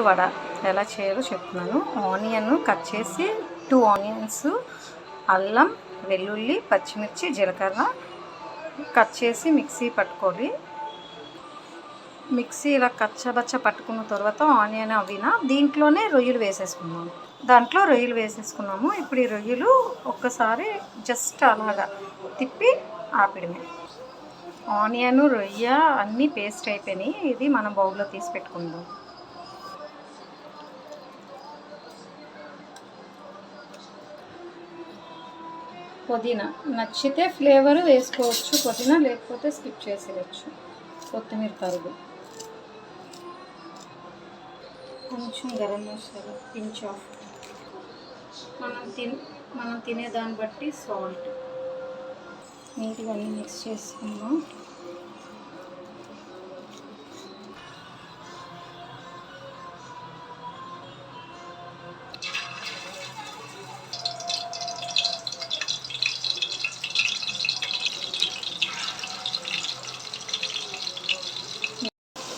వడ ఎలా చేయాలో చెప్తున్నాను. ఆనియన్ కట్ చేసి టూ ఆనియన్స్ అల్లం వెల్లుల్లి పచ్చిమిర్చి జీలకర్ర కట్ చేసి మిక్సీ పట్టుకోవాలి. మిక్సీ ఇలా కచ్చబచ్చ పట్టుకున్న తర్వాత ఆనియన్ అవిన దీంట్లోనే రొయ్యలు వేసేసుకున్నాము దాంట్లో రొయ్యలు వేసేసుకున్నాము. ఇప్పుడు ఈ రొయ్యలు ఒక్కసారి జస్ట్ అలాగా తిప్పి ఆపిడమే ఆనియన్ రొయ్య అన్నీ పేస్ట్ అయిపోయినాయి. ఇది మనం బౌల్లో తీసి పెట్టుకుందాం. పుదీనా. నచ్చితే ఫ్లేవర్ వేసుకోవచ్చు పుదీనా లేకపోతే స్కిప్ చేసేయచ్చు. కొత్తిమీర పరుగు కొంచెం గరం మసాలా పించ్ ఆఫ్. మనం తిన్ మనం తినే దాన్ని బట్టి సాల్ట్. నీట్గా అన్నీ మిక్స్ చేసుకుందాం.